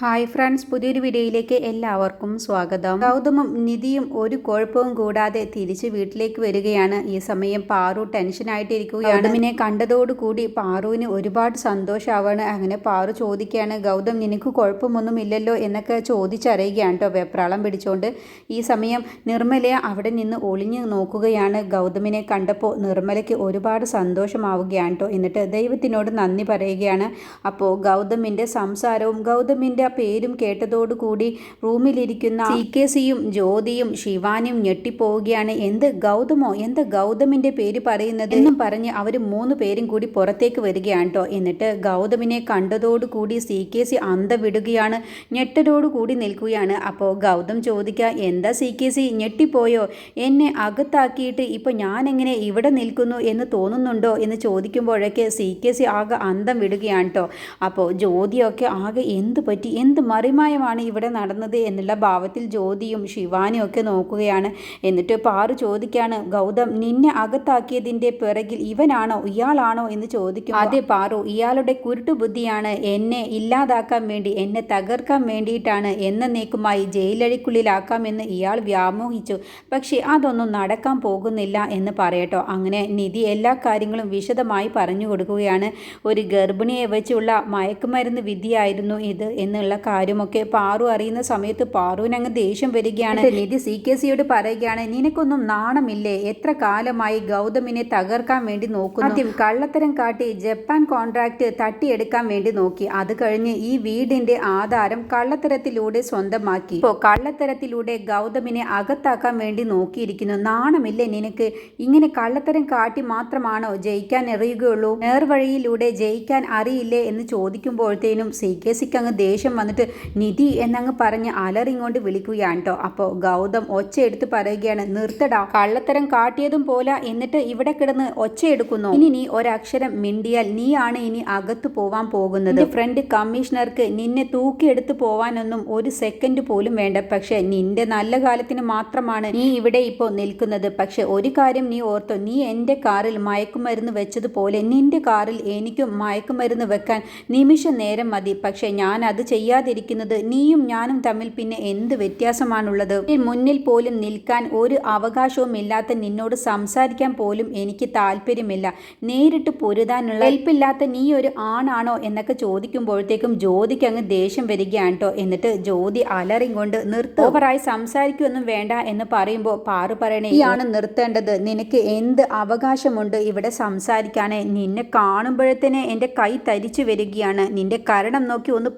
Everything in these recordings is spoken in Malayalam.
ഹായ് ഫ്രണ്ട്സ് പുതിയൊരു വീഡിയോയിലേക്ക് എല്ലാവർക്കും സ്വാഗതം. ഗൗതമും നിധിയും ഒരു കുഴപ്പവും കൂടാതെ തിരിച്ച് വീട്ടിലേക്ക് വരികയാണ്. ഈ സമയം പാറു ടെൻഷനായിട്ടിരിക്കുകയാണ് ഗൗതമിനെ കണ്ടതോടുകൂടി പാറുവിന് ഒരുപാട് സന്തോഷമാവാണ് അങ്ങനെ പാറു ചോദിക്കുകയാണ് ഗൗതം നിനക്ക് കുഴപ്പമൊന്നുമില്ലല്ലോ? എന്നൊക്കെ ചോദിച്ചറിയുകയാണ് കേട്ടോ വെപ്രാളം പിടിച്ചുകൊണ്ട് ഈ സമയം നിർമ്മലയെ അവിടെ നിന്ന് ഒളിഞ്ഞു നോക്കുകയാണ്. ഗൗതമിനെ കണ്ടപ്പോൾ നിർമ്മലയ്ക്ക് ഒരുപാട് സന്തോഷമാവുകയാണ് കേട്ടോ എന്നിട്ട് ദൈവത്തിനോട് നന്ദി പറയുകയാണ്. അപ്പോൾ ഗൗതമിന്റെ സംസാരവും ഗൗതമിന്റെ പേരും കേട്ടതോടുകൂടി റൂമിലിരിക്കുന്ന സി കെ സിയും ജ്യോതിയും ശിവാനിയും ഞെട്ടിപ്പോവുകയാണ്. എന്ത് ഗൗതമോ എന്ത് ഗൗതമിന്റെ പേര് പറയുന്നത്? എന്നും പറഞ്ഞ് അവർ മൂന്ന് പേരും കൂടി പുറത്തേക്ക് വരികയാണ് കേട്ടോ എന്നിട്ട് ഗൗതമിനെ കണ്ടതോടുകൂടി സി കെ സി അന്ത വിടുകയാണ് ഞെട്ടലോടുകൂടി നിൽക്കുകയാണ്. അപ്പോൾ ഗൗതം ചോദിക്കുക എന്താ സി കെ സി ഞെട്ടിപ്പോയോ? എന്നെ അകത്താക്കിയിട്ട് ഇപ്പോൾ ഞാനെങ്ങനെ ഇവിടെ നിൽക്കുന്നു എന്ന് തോന്നുന്നുണ്ടോ? എന്ന് ചോദിക്കുമ്പോഴൊക്കെ സി കെ സി ആകെ അന്തം വിടുകയാണ് കേട്ടോ അപ്പോൾ ജ്യോതിയൊക്കെ ആകെ എന്ത് പറ്റി? എന്ത് മറിമായമാണ് ഇവിടെ നടന്നത് എന്നുള്ള ഭാവത്തിൽ ജ്യോതിയും ശിവാനിയും ഒക്കെ നോക്കുകയാണ്. എന്നിട്ട് പാറു ചോദിക്കാണ്? ഗൗതം നിന്നെ അകത്താക്കിയതിന്റെ പിറകിൽ ഇവനാണോ? ഇയാളാണോ? എന്ന് ചോദിക്കും അതെ പാറു ഇയാളുടെ കുരുട്ടുബുദ്ധിയാണ് എന്നെ ഇല്ലാതാക്കാൻ വേണ്ടി എന്നെ തകർക്കാൻ വേണ്ടിയിട്ടാണ് എന്നേക്കുമായി ജയിലഴിക്കുള്ളിലാക്കാമെന്ന് ഇയാൾ വ്യാമോഹിച്ചു. പക്ഷേ അതൊന്നും നടക്കാൻ പോകുന്നില്ല എന്ന് പറയട്ടോ. അങ്ങനെ നിധി എല്ലാ കാര്യങ്ങളും വിശദമായി പറഞ്ഞു കൊടുക്കുകയാണ്. ഒരു ഗർഭിണിയെ വെച്ചുള്ള മയക്കുമരുന്ന് വിധിയായിരുന്നു ഇത് എന്നുള്ള കാര്യമൊക്കെ പാറു അറിയുന്ന സമയത്ത് പാറുവിന് അങ്ങ് ദേഷ്യം വരികയാണ്. നിധി സി കെ സിയോട് പറയുകയാണ് നിനക്കൊന്നും നാണമില്ലേ? എത്ര കാലമായി ഗൗതമിനെ തകർക്കാൻ വേണ്ടി നോക്കുന്നു. ആദ്യം കള്ളത്തരം കാട്ടി ജപ്പാൻ കോൺട്രാക്ട് തട്ടിയെടുക്കാൻ വേണ്ടി നോക്കി. അത് കഴിഞ്ഞ് ഈ വീടിന്റെ ആധാരം കള്ളത്തരത്തിലൂടെ സ്വന്തമാക്കി. ഇപ്പോ കള്ളത്തരത്തിലൂടെ ഗൗതമിനെ അകത്താക്കാൻ വേണ്ടി നോക്കിയിരിക്കുന്നു. നാണമില്ലേ നിനക്ക്? ഇങ്ങനെ കള്ളത്തരം കാട്ടി മാത്രമാണോ ജയിക്കാൻ എറിയുകയുള്ളൂ? നേർവഴിയിലൂടെ ജയിക്കാൻ അറിയില്ലേ? എന്ന് ചോദിക്കുമ്പോഴത്തേനും സി കെ സിക്ക് അങ്ങ് ദേഷ്യം വന്നിട്ട് നിധി എന്നങ്ങ് പറഞ്ഞ് അലറിങ്ങോണ്ട് വിളിക്കുകയാണ് കേട്ടോ അപ്പോൾ ഗൗതം ഒച്ചയെടുത്ത് പറയുകയാണ് നിർത്തടാ. കള്ളത്തരം കാട്ടിയതും പോല. എന്നിട്ട് ഇവിടെ കിടന്ന് ഒച്ചയെടുക്കുന്നു. ഇനി നീ ഒരക്ഷരം മിണ്ടിയാൽ നീയാണ് ഇനി അകത്ത് പോവാൻ പോകുന്നത്. ഫ്രണ്ട് കമ്മീഷണർക്ക് നിന്നെ തൂക്കിയെടുത്ത് പോവാനൊന്നും ഒരു സെക്കൻഡ് പോലും വേണ്ട. പക്ഷെ നിന്റെ നല്ല കാലത്തിന് മാത്രമാണ് നീ ഇവിടെ ഇപ്പോൾ നിൽക്കുന്നത്. പക്ഷെ ഒരു കാര്യം നീ ഓർത്തോ. നീ എന്റെ കാറിൽ മയക്കുമരുന്ന് വെച്ചതുപോലെ നിന്റെ കാറിൽ എനിക്കും മയക്കുമരുന്ന് വെക്കാൻ നിമിഷ നേരം മതി. പക്ഷെ ഞാൻ അത് ചെയ്യാതിരിക്കുന്നത് നീയും ഞാനും തമ്മിൽ പിന്നെ എന്ത് വ്യത്യാസമാണുള്ളത്? മുന്നിൽ പോലും നിൽക്കാൻ ഒരു അവകാശവും ഇല്ലാത്ത നിന്നോട് സംസാരിക്കാൻ പോലും എനിക്ക് താല്പര്യമില്ല. നേരിട്ട് പൊരുതാനുള്ള ഹെൽപ്പില്ലാത്ത നീ ഒരു ആണാണോ എന്നൊക്കെ ചോദിക്കുമ്പോഴത്തേക്കും ജ്യോതിക്ക് അങ്ങ് ദേഷ്യം വരികയാണ് കേട്ടോ എന്നിട്ട് ജ്യോതി അലറിയും കൊണ്ട് നിർത്ത്. ഓവറായി സംസാരിക്കൊന്നും വേണ്ട എന്ന് പറയുമ്പോൾ പാറു പറയണേ ഇയാണ് നിർത്തേണ്ടത് നിനക്ക് എന്ത് അവകാശമുണ്ട് ഇവിടെ സംസാരിക്കാനേ? നിന്നെ കാണുമ്പോഴത്തേനെ എന്റെ കൈ തരിച്ചു വരികയാണ്. നിന്റെ കരണം നോക്കി ഒന്ന്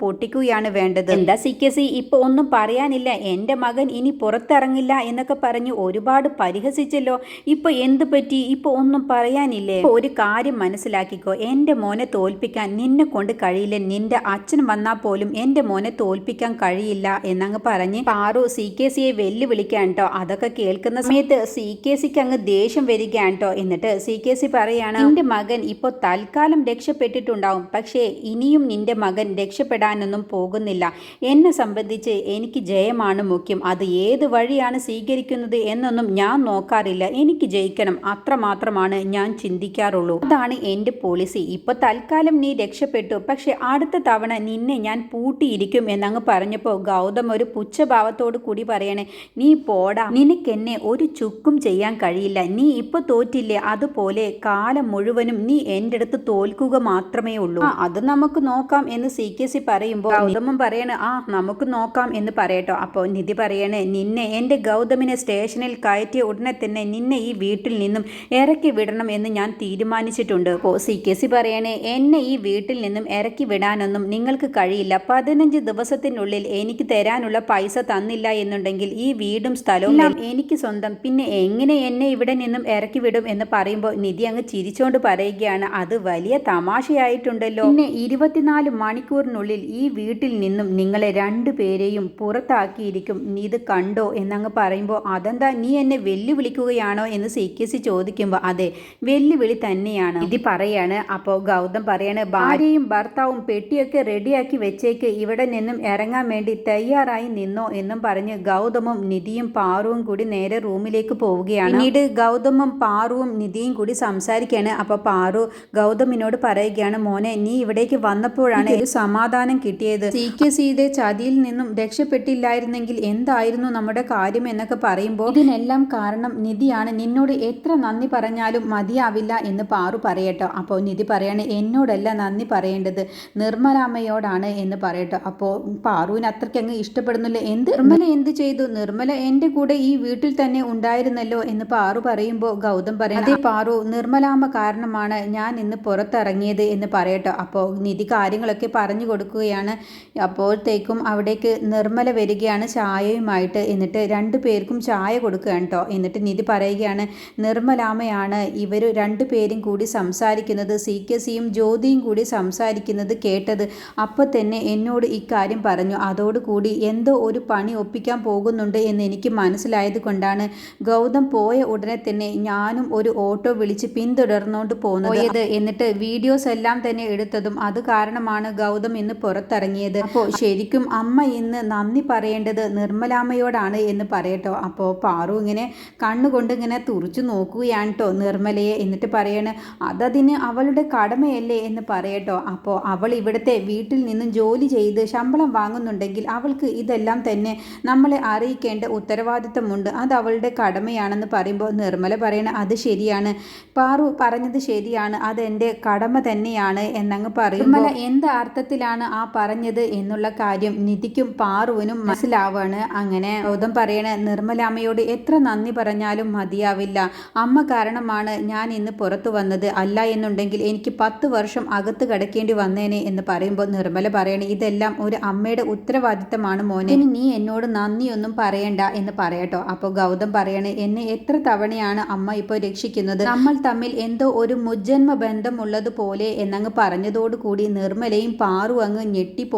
പൊട്ടിക്കുകയാണ് വേണ്ടത്. എന്താ സി കെ സി ഇപ്പൊ ഒന്നും പറയാനില്ല. എന്റെ മകൻ ഇനി പുറത്തിറങ്ങില്ല എന്നൊക്കെ പറഞ്ഞ് ഒരുപാട് പരിഹസിച്ചല്ലോ. ഇപ്പൊ എന്ത് പറ്റി? ഇപ്പൊ ഒന്നും പറയാനില്ലേ? ഒരു കാര്യം മനസ്സിലാക്കിക്കോ. എന്റെ മോനെ തോൽപ്പിക്കാൻ നിന്നെ കൊണ്ട് കഴിയില്ല. നിന്റെ അച്ഛൻ വന്നാൽ പോലും എന്റെ മോനെ തോൽപ്പിക്കാൻ കഴിയില്ല എന്നങ്ങ് പറഞ്ഞ് പാറു സി കെ സിയെ വെല്ലുവിളിക്കാൻ കേട്ടോ അതൊക്കെ കേൾക്കുന്ന സമയത്ത് സി കെ സിക്ക് അങ്ങ് ദേഷ്യം വരികയാണ് കേട്ടോ എന്നിട്ട് സി കെ സി പറയാണ് നിന്റെ മകൻ ഇപ്പോ തൽക്കാലം രക്ഷപ്പെട്ടിട്ടുണ്ടാവും. പക്ഷേ ഇനിയും നിന്റെ മകൻ രക്ഷപ്പെടാനൊന്നും പോകുന്നില്ല. എന്നെ സംബന്ധിച്ച് എനിക്ക് ജയമാണ് മുഖ്യം. അത് ഏത് വഴിയാണ് സ്വീകരിക്കുന്നത് എന്നൊന്നും ഞാൻ നോക്കാറില്ല. എനിക്ക് ജയിക്കണം. അത്രമാത്രമാണ് ഞാൻ ചിന്തിക്കാറുള്ളൂ. അതാണ് എന്റെ പോളിസി ഇപ്പോൾ തൽക്കാലം നീ രക്ഷപ്പെട്ടു. പക്ഷേ അടുത്ത തവണ നിന്നെ ഞാൻ പൂട്ടിയിരിക്കും എന്നങ്ങ് പറഞ്ഞപ്പോൾ ഗൗതം ഒരു പുച്ഛഭാവത്തോട് കൂടി പറയണേ നീ പോടാ. നിനക്കെന്നെ ഒരു ചുക്കും ചെയ്യാൻ കഴിയില്ല. നീ ഇപ്പോൾ തോറ്റില്ലേ? അതുപോലെ കാലം മുഴുവനും നീ എന്റെ അടുത്ത് തോൽക്കുക മാത്രമേ ഉള്ളൂ. അത് നമുക്ക് നോക്കാം എന്ന് സി കെ സി പറയുമ്പോൾ ഗൗതമൻ പറയണ ആ നമുക്ക് നോക്കാം എന്ന് പറയട്ടോ. അപ്പോൾ നിധി പറയണേ നിന്നെ എന്റെ ഗൗതമിനെ സ്റ്റേഷനിൽ കയറ്റിയ ഉടനെ തന്നെ നിന്നെ ഈ വീട്ടിൽ നിന്നും ഇറക്കി വിടണം എന്ന് ഞാൻ തീരുമാനിച്ചിട്ടുണ്ട് അപ്പോൾ സി. കെ. സി പറയണേ എന്നെ ഈ വീട്ടിൽ നിന്നും ഇറക്കി വിടാനൊന്നും നിങ്ങൾക്ക് കഴിയില്ല. പതിനഞ്ച് ദിവസത്തിനുള്ളിൽ എനിക്ക് തരാനുള്ള പൈസ തന്നില്ല എന്നുണ്ടെങ്കിൽ ഈ വീടും സ്ഥലവും എനിക്ക് സ്വന്തം. പിന്നെ എങ്ങനെ എന്നെ ഇവിടെ നിന്നും ഇറക്കി വിടും എന്ന് പറയുമ്പോൾ നിധി അങ്ങ് ചിരിച്ചോണ്ട് പറയുകയാണ്. അത് വലിയ തമാശയായിട്ടുണ്ടല്ലോ. പിന്നെ ഇരുപത്തിനാല് മണിക്കൂറിനുള്ളിൽ ഈ വീട്ടിൽ നിന്നും നിങ്ങളെ രണ്ടു പേരെയും പുറത്താക്കിയിരിക്കും. നീ ഇത് കണ്ടോ? എന്നങ്ങ് പറയുമ്പോൾ അതെന്താ? നീ എന്നെ വെല്ലുവിളിക്കുകയാണോ? എന്ന് സി കെ സി ചോദിക്കുമ്പോൾ അതെ വെല്ലുവിളി തന്നെയാണ്. ഇത് പറയാണ്. അപ്പോൾ ഗൗതം പറയാണ് ഭാര്യയും ഭർത്താവും പെട്ടിയൊക്കെ റെഡിയാക്കി വെച്ചേക്ക്. ഇവിടെ നിന്നും ഇറങ്ങാൻ വേണ്ടി തയ്യാറായി നിന്നോ? എന്നും പറഞ്ഞ് ഗൗതമും നിധിയും പാറുവും കൂടി നേരെ റൂമിലേക്ക് പോവുകയാണ്. പിന്നീട് ഗൗതമും പാറുവും നിധിയും കൂടി സംസാരിക്കുകയാണ്. അപ്പോൾ പാറു ഗൗതമിനോട് പറയുകയാണ് മോനെ നീ ഇവിടേക്ക് വന്നപ്പോഴാണ് ഒരു സമാധാനം കിട്ടിയത്. സി കെ സിയുടെ ചതിയിൽ നിന്നും രക്ഷപ്പെട്ടില്ലായിരുന്നെങ്കിൽ എന്തായിരുന്നു നമ്മുടെ കാര്യം എന്നൊക്കെ പറയുമ്പോൾ ഇതിനെല്ലാം കാരണം നിധിയാണ്. നിന്നോട് എത്ര നന്ദി പറഞ്ഞാലും മതിയാവില്ല എന്ന് പാറു പറയട്ടോ. അപ്പോൾ നിധി പറയാണ് എന്നോടല്ല നന്ദി പറയേണ്ടത്. നിർമ്മലാമ്മയോടാണ് എന്ന് പറയട്ടോ. അപ്പോൾ പാറുവിന് അത്രയ്ക്ക് അങ്ങ് ഇഷ്ടപ്പെടുന്നില്ല. എന്ത് നിർമ്മല എന്ത് ചെയ്തു? നിർമ്മല എന്റെ കൂടെ ഈ വീട്ടിൽ തന്നെ ഉണ്ടായിരുന്നല്ലോ എന്ന് പാറു പറയുമ്പോൾ ഗൗതം പറയും അതേ പാറു നിർമ്മലാമ്മ കാരണമാണ് ഞാൻ ഇന്ന് പുറത്തിറങ്ങിയത് എന്ന് പറയട്ടോ. അപ്പോൾ നിധി കാര്യങ്ങളൊക്കെ പറഞ്ഞു കൊടുക്കുകയാണ്. അപ്പോഴത്തേക്കും അവിടേക്ക് നിർമ്മല വരികയാണ് ചായയുമായിട്ട് എന്നിട്ട് രണ്ട് പേർക്കും ചായ കൊടുക്കുകയാണ് കേട്ടോ എന്നിട്ട് നിധി പറയുകയാണ് നിർമ്മലാമയാണ് ഇവർ രണ്ടു പേരും കൂടി സംസാരിക്കുന്നത്. സി. കെ. സിയും ജ്യോതിയും കൂടി സംസാരിക്കുന്നത് കേട്ടത്. അപ്പോൾ തന്നെ എന്നോട് ഇക്കാര്യം പറഞ്ഞു. അതോടുകൂടി എന്തോ ഒരു പണി ഒപ്പിക്കാൻ പോകുന്നുണ്ട് എന്ന് എനിക്ക് മനസ്സിലായത് കൊണ്ടാണ്. ഗൗതം പോയ ഉടനെ തന്നെ ഞാനും ഒരു ഓട്ടോ വിളിച്ച് പിന്തുടർന്നുകൊണ്ട് പോകുന്നത് എന്നിട്ട് വീഡിയോസ് എല്ലാം തന്നെ എടുത്തതും അത് കാരണമാണ് ഗൗതം ഇന്ന് പുറത്തിറങ്ങിയത്. അപ്പോൾ ശരിക്കും അമ്മ ഇന്ന് നന്ദി പറയേണ്ടത് നിർമ്മലാമ്മയോടാണ് എന്ന് പറയട്ടോ. അപ്പോൾ പാറു ഇങ്ങനെ കണ്ണുകൊണ്ട് ഇങ്ങനെ തുറച്ചു നോക്കുകയാണ് കേട്ടോ നിർമ്മലയെ. എന്നിട്ട് പറയാണ് അതതിന് അവളുടെ കടമയല്ലേ? എന്ന് പറയട്ടോ. അപ്പോൾ അവൾ ഇവിടുത്തെ വീട്ടിൽ നിന്നും ജോലി ചെയ്ത് ശമ്പളം വാങ്ങുന്നുണ്ടെങ്കിൽ അവൾക്ക് ഇതെല്ലാം തന്നെ നമ്മളെ അറിയിക്കേണ്ട ഉത്തരവാദിത്തമുണ്ട് അത് അവളുടെ കടമയാണെന്ന് പറയുമ്പോൾ നിർമ്മല പറയണ അത് ശരിയാണ്. പാറു പറഞ്ഞത് ശരിയാണ്. അതെന്റെ കടമ തന്നെയാണ് എന്നങ്ങ് പറയും നിർമ്മല എന്ത് അർത്ഥത്തിലാണ് ആ പറഞ്ഞത്? എന്നുള്ള കാര്യം നിധിക്കും പാറുവിനും മനസ്സിലാവാണ്. അങ്ങനെ ഗൗതം പറയണ നിർമ്മലാമ്മയോട് എത്ര നന്ദി പറഞ്ഞാലും മതിയാവില്ല. അമ്മ കാരണമാണ് ഞാൻ ഇന്ന് പുറത്തു വന്നത്. അല്ല എന്നുണ്ടെങ്കിൽ എനിക്ക് പത്ത് വർഷം അകത്ത് കിടക്കേണ്ടി വന്നേനെ എന്ന് പറയുമ്പോൾ നിർമ്മല പറയണ ഇതെല്ലാം ഒരു അമ്മയുടെ ഉത്തരവാദിത്തമാണ് മോനെ. ഇനി നീ എന്നോട് നന്ദിയൊന്നും പറയണ്ട എന്ന് പറയട്ടോ. അപ്പോൾ ഗൗതം പറയണേ എന്നെ എത്ര തവണയാണ് അമ്മ ഇപ്പോൾ രക്ഷിക്കുന്നത്? നമ്മൾ തമ്മിൽ എന്തോ ഒരു മുജ്ജന്മ ബന്ധമുള്ളതുപോലെ എന്നങ്ങ് പറഞ്ഞതോടുകൂടി നിർമ്മലയും പാറു അങ്ങ്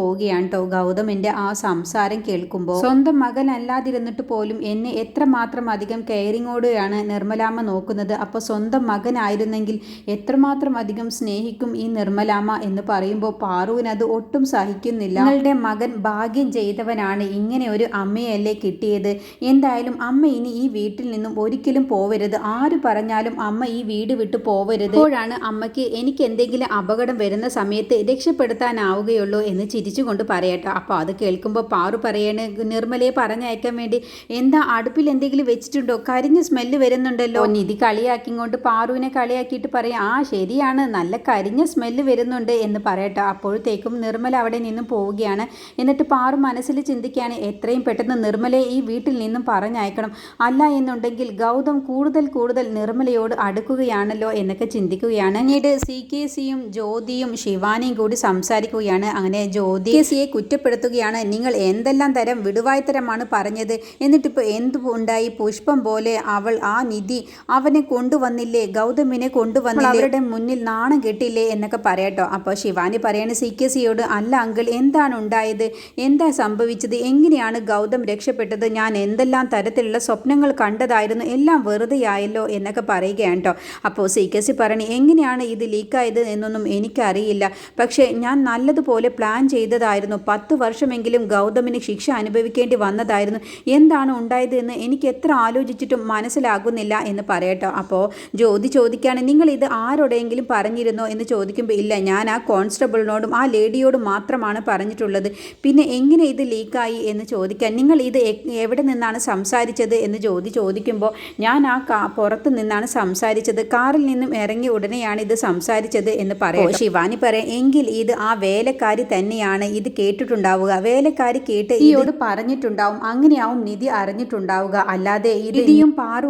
ഞെട്ടിപ്പോവുകയാണ് കേട്ടോ ഗൗതമിന്റെ ആ സംസാരം കേൾക്കുമ്പോൾ സ്വന്തം മകൻ അല്ലാതിരുന്നിട്ട് പോലും എന്നെ എത്രമാത്രം അധികം കെയറിങ്ങോടെയാണ് നിർമ്മലാമ്മ നോക്കുന്നത്. അപ്പോൾ സ്വന്തം മകനായിരുന്നെങ്കിൽ എത്രമാത്രം അധികം സ്നേഹിക്കും ഈ നിർമ്മലാമ്മ എന്ന് പറയുമ്പോൾ പാറുവിന് അത് ഒട്ടും സഹിക്കുന്നില്ല. നിങ്ങളുടെ മകൻ ഭാഗ്യം ചെയ്തവനാണ് ഇങ്ങനെ ഒരു അമ്മയല്ലേ കിട്ടിയത്. എന്തായാലും അമ്മ ഇനി ഈ വീട്ടിൽ നിന്നും ഒരിക്കലും പോവരുത്. ആര് പറഞ്ഞാലും അമ്മ ഈ വീട് വിട്ട് പോവരുത്. അപ്പോഴാണ് അമ്മയ്ക്ക് എനിക്ക് എന്തെങ്കിലും അപകടം വരുന്ന സമയത്ത് രക്ഷപ്പെടുത്താനാവുകയുള്ളൂ എന്ന് ചിരിച്ചുകൊണ്ട് പറയട്ടോ. അപ്പോൾ അത് കേൾക്കുമ്പോൾ പാറു പറയണേ നിർമ്മലയെ പറഞ്ഞയക്കാൻ വേണ്ടി എന്താ അടുപ്പിൽ എന്തെങ്കിലും വെച്ചിട്ടുണ്ടോ? കരിഞ്ഞ സ്മെല്ല് വരുന്നുണ്ടല്ലോ. നിധി കളിയാക്കിക്കൊണ്ട് പാറുവിനെ കളിയാക്കിയിട്ട് പറയും ആ ശരിയാണ്. നല്ല കരിഞ്ഞ സ്മെല്ല് വരുന്നുണ്ട് എന്ന് പറയട്ടോ. അപ്പോഴത്തേക്കും നിർമ്മല അവിടെ നിന്നും പോവുകയാണ്. എന്നിട്ട് പാറു മനസ്സിൽ ചിന്തിക്കുകയാണ് എത്രയും പെട്ടെന്ന് നിർമ്മലയെ ഈ വീട്ടിൽ നിന്നും പറഞ്ഞയക്കണം. അല്ല എന്നുണ്ടെങ്കിൽ ഗൗതം കൂടുതൽ കൂടുതൽ നിർമ്മലയോട് അടുക്കുകയാണല്ലോ എന്നൊക്കെ ചിന്തിക്കുകയാണ്. പിന്നീട് സി കെ സിയും ജ്യോതിയും ശിവാനിയും കൂടി സംസാരിക്കുകയാണ്. അങ്ങനെ ജ്യോതി കെ സിയെ കുറ്റപ്പെടുത്തുകയാണ്. നിങ്ങൾ എന്തെല്ലാം തരം വിടുവായ്ത്തരമാണ് പറഞ്ഞത്? എന്നിട്ടിപ്പോൾ എന്തു ഉണ്ടായി? പുഷ്പം പോലെ അവൾ ആ നിധി അവനെ കൊണ്ടുവന്നില്ലേ? ഗൗതമിനെ കൊണ്ടുവന്നില്ലേ? അവരുടെ മുന്നിൽ നാണം കിട്ടില്ലേ? എന്നൊക്കെ പറയട്ടോ. അപ്പോൾ ശിവാനി പറയണ സി കെ സിയോട് അല്ല അങ്കിൾ എന്താണ് ഉണ്ടായത്? എന്താ സംഭവിച്ചത്? എങ്ങനെയാണ് ഗൗതം രക്ഷപ്പെട്ടത്? ഞാൻ എന്തെല്ലാം തരത്തിലുള്ള സ്വപ്നങ്ങൾ കണ്ടതായിരുന്നു? എല്ലാം വെറുതെയായല്ലോ എന്നൊക്കെ പറയുകയാണ് കേട്ടോ. അപ്പോൾ സി കെ സി പറഞ്ഞു എങ്ങനെയാണ് ഇത് ലീക്കായത് എന്നൊന്നും എനിക്കറിയില്ല. പക്ഷേ ഞാൻ നല്ലതുപോലെ പ്ലാൻ ചെയ്തതായിരുന്നു. പത്ത് വർഷമെങ്കിലും ഗൗതമിന് ശിക്ഷ അനുഭവിക്കേണ്ടി വന്നതായിരുന്നു. എന്താണ് ഉണ്ടായത് എന്ന് എനിക്ക് എത്ര ആലോചിച്ചിട്ടും മനസ്സിലാകുന്നില്ല എന്ന് പറയട്ടോ. അപ്പോൾ ജ്യോതി ചോദിക്കുകയാണ് നിങ്ങൾ ഇത് ആരോടെങ്കിലും പറഞ്ഞിരുന്നോ? എന്ന് ചോദിക്കുമ്പോൾ ഇല്ല ഞാൻ ആ കോൺസ്റ്റബിളിനോടും ആ ലേഡിയോടും മാത്രമാണ് പറഞ്ഞിട്ടുള്ളത്. പിന്നെ എങ്ങനെ ഇത് ലീക്കായി? എന്ന് ചോദിക്കാൻ നിങ്ങൾ ഇത് എവിടെ നിന്നാണ് സംസാരിച്ചത്? എന്ന് ജ്യോതി ചോദിക്കുമ്പോൾ ഞാൻ ആ കാ പുറത്ത് നിന്നാണ് സംസാരിച്ചത്. കാറിൽ നിന്നും ഇറങ്ങി ഉടനെയാണ് ഇത് സംസാരിച്ചത് എന്ന് പറയും ശിവാനി പറയാം എങ്കിൽ ഇത് ആ വേലക്കാരി തന്നെയാണ് ഇത് കേട്ടിട്ടുണ്ടാവുക. വേലക്കാരി കേട്ട് ഇതിയോട് പറഞ്ഞിട്ടുണ്ടാവും. അങ്ങനെയാവും നിധി അറിഞ്ഞിട്ടുണ്ടാവുക. അല്ലാതെ ഇതിയും പാറു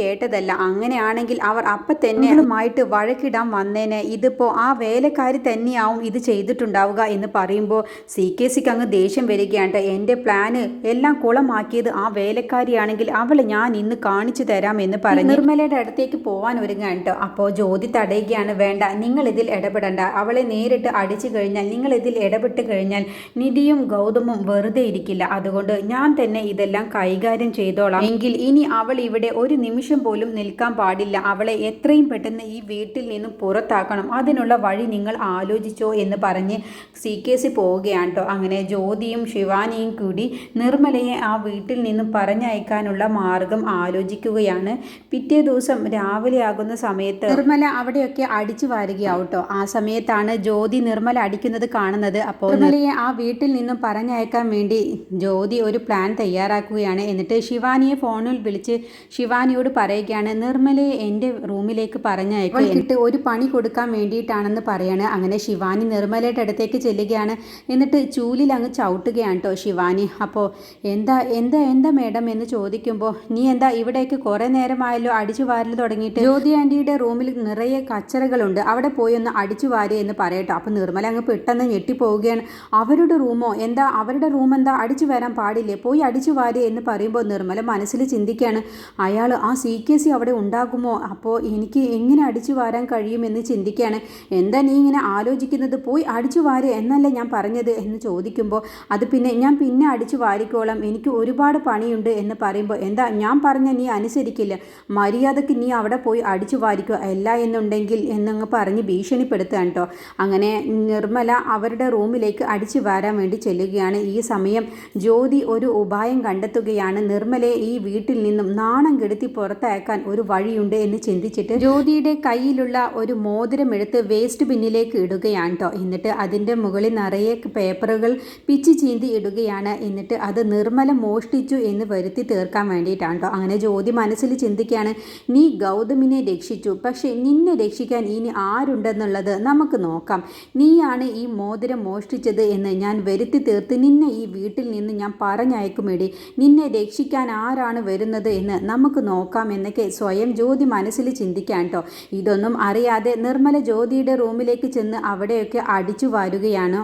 കേട്ടതല്ല. അങ്ങനെയാണെങ്കിൽ അവർ അപ്പം തന്നെയുമായിട്ട് വഴക്കിടാൻ വന്നേനെ. ഇതിപ്പോൾ ആ വേലക്കാരി തന്നെയാവും ഇത് ചെയ്തിട്ടുണ്ടാവുക എന്ന് പറയുമ്പോൾ സി കെ സിക്ക് അങ്ങ് ദേഷ്യം വരികയാണ്. എന്റെ പ്ലാന് എല്ലാം കുളമാക്കിയത് ആ വേലക്കാരിയാണെങ്കിൽ അവളെ ഞാൻ ഇന്ന് കാണിച്ചു തരാം എന്ന് പറഞ്ഞു നിർമ്മലയുടെ അടുത്തേക്ക് പോവാൻ ഒരുങ്ങാണ്ട് അപ്പോൾ ജ്യോതി തടയുകയാണ്. വേണ്ട നിങ്ങൾ ഇതിൽ ഇടപെടണ്ട. അവളെ നേരിട്ട് അടിച്ചു കഴിഞ്ഞാൽ നിങ്ങൾ ഇതിൽ ഇടപെട്ട് കഴിഞ്ഞാൽ നിധിയും ഗൗതമും വെറുതെ ഇരിക്കില്ല. അതുകൊണ്ട് ഞാൻ തന്നെ ഇതെല്ലാം കൈകാര്യം ചെയ്തോളാം. എങ്കിൽ ഇനി അവൾ ഇവിടെ ഒരു നിമിഷം പോലും നിൽക്കാൻ പാടില്ല. അവളെ എത്രയും പെട്ടെന്ന് ഈ വീട്ടിൽ നിന്നും പുറത്താക്കണം. അതിനുള്ള വഴി നിങ്ങൾ ആലോചിച്ചോ എന്ന് പറഞ്ഞ് സി കെ സി പോവുകയാണ് കേട്ടോ അങ്ങനെ ജ്യോതിയും ശിവാനിയും കൂടി നിർമ്മലയെ ആ വീട്ടിൽ നിന്നും പറഞ്ഞയക്കാനുള്ള മാർഗം ആലോചിക്കുകയാണ്. പിറ്റേ ദിവസം രാവിലെ ആകുന്ന സമയത്ത് നിർമ്മല അവിടെയൊക്കെ അടിച്ചു വാരുകയാവട്ടോ ആ സമയത്താണ് ജ്യോതി നിർമ്മല അടിക്കുന്നത് കാണുന്നത്. അപ്പോൾ നിർമ്മലയെ ആ വീട്ടിൽ നിന്നും പറഞ്ഞയക്കാൻ വേണ്ടി ജ്യോതി ഒരു പ്ലാൻ തയ്യാറാക്കുകയാണ്. എന്നിട്ട് ശിവാനിയെ ഫോണിൽ വിളിച്ച് ശിവാനിയോട് പറയുകയാണ് നിർമ്മലയെ എന്റെ റൂമിലേക്ക് പറഞ്ഞയക്കുക എന്നിട്ട് ഒരു പണി കൊടുക്കാൻ വേണ്ടിയിട്ടാണെന്ന് പറയാണ്. അങ്ങനെ ശിവാനി നിർമ്മലയുടെ അടുത്തേക്ക് ചെല്ലുകയാണ്. എന്നിട്ട് ചൂലിൽ അങ്ങ് ചവിട്ടുകയാണ് കേട്ടോ ശിവാനി. അപ്പോൾ എന്താ എന്താ എന്താ മേഡം എന്ന് ചോദിക്കുമ്പോൾ നീ എന്താ ഇവിടേക്ക് കുറേ നേരമായല്ലോ അടിച്ചു വാരൽ തുടങ്ങിയിട്ട്? ജ്യോതി ആന്റിയുടെ റൂമിൽ നിറയെ കച്ചറകളുണ്ട്. അവിടെ പോയി ഒന്ന് അടിച്ചു വാരി എന്ന് പറയട്ടോ. അപ്പോൾ നിർമ്മല അങ്ങ് പെട്ടെന്ന് ഞെട്ടിപ്പോവുകയാണ്. അവരുടെ റൂമോ എന്താ അവരുടെ റൂം എന്താ അടിച്ചു വരാൻ പാടില്ലേ? പോയി അടിച്ചു വാരി എന്ന് പറയുമ്പോൾ നിർമ്മല മനസ്സിൽ ചിന്തിക്കുകയാണ്. അയാൾ ആ സി കെ സി അവിടെ ഉണ്ടാകുമോ? അപ്പോൾ എനിക്ക് എങ്ങനെ അടിച്ചു വാരാൻ കഴിയുമെന്ന് ചിന്തിക്കുകയാണ്. എന്താ നീ ഇങ്ങനെ ആലോചിക്കുന്നത്? പോയി അടിച്ചു വാരി എന്നല്ലേ ഞാൻ പറഞ്ഞത്? എന്ന് ചോദിക്കുമ്പോൾ അത് പിന്നെ ഞാൻ പിന്നെ അടിച്ചു വാരിക്കോളാം. എനിക്ക് ഒരുപാട് പണിയുണ്ട്. എന്ന് പറയുമ്പോൾ എന്താ ഞാൻ പറഞ്ഞ നീ അനുസരിക്കില്ല. മര്യാദയ്ക്ക് നീ അവിടെ പോയി അടിച്ചു വാരിക്കോ? അല്ല എന്നുണ്ടെങ്കിൽ എന്നങ്ങ് പറഞ്ഞ് ഭീഷണിപ്പെടുത്തുകയാണ് കേട്ടോ. അങ്ങനെ നിർമ്മല അവരുടെ റൂമിലേക്ക് അടിച്ചു വാരാൻ വേണ്ടി ചെല്ലുകയാണ്. ഈ സമയം ജ്യോതി ഒരു ഉപായം കണ്ടെത്തുകയാണ്. നിർമ്മലയെ ഈ വീട്ടിൽ നിന്നും നാണം കെടുത്തി പുറത്തയക്കാൻ ഒരു വഴിയുണ്ട് എന്ന് ചിന്തിച്ചിട്ട് ജ്യോതിയുടെ കയ്യിലുള്ള ഒരു മോതിരം എടുത്ത് വേസ്റ്റ് ബിന്നിലേക്ക് ഇടുകയാണ് കേട്ടോ എന്നിട്ട് അതിന്റെ മുകളിൽ നിറയെ പേപ്പറുകൾ പിച്ചി ചീന്തി ഇടുകയാണ്. എന്നിട്ട് അത് നിർമ്മല മോഷ്ടിച്ചു എന്ന് വരുത്തി തീർക്കാൻ വേണ്ടിയിട്ടാണ് കേട്ടോ അങ്ങനെ ജ്യോതി മനസ്സിൽ ചിന്തിക്കുകയാണ് നീ ഗൗതമിനെ രക്ഷിച്ചു. പക്ഷേ നിന്നെ രക്ഷിക്കാൻ ഇനി ആരുണ്ടെന്നുള്ളത് നമുക്ക് നോക്കാം. നീയാണ് ഈ മോതിരം മോഷ്ടിച്ചത് എന്ന് ഞാൻ വരുത്തി തീർത്ത് നിന്നെ ഈ വീട്ടിൽ നിന്ന് ഞാൻ പറഞ്ഞയക്കുമെടി നിന്നെ രക്ഷിക്കാൻ ആരാണ് വരുന്നത് എന്ന് നമുക്ക് നോക്കാം എന്നൊക്കെ സ്വയം ജ്യോതി മനസ്സിൽ ചിന്തിക്കാൻ കേട്ടോ ഇതൊന്നും അറിയാതെ നിർമ്മല ജ്യോതിയുടെ റൂമിലേക്ക് ചെന്ന് അവിടെയൊക്കെ അടിച്ചു വാരുകയാണ്.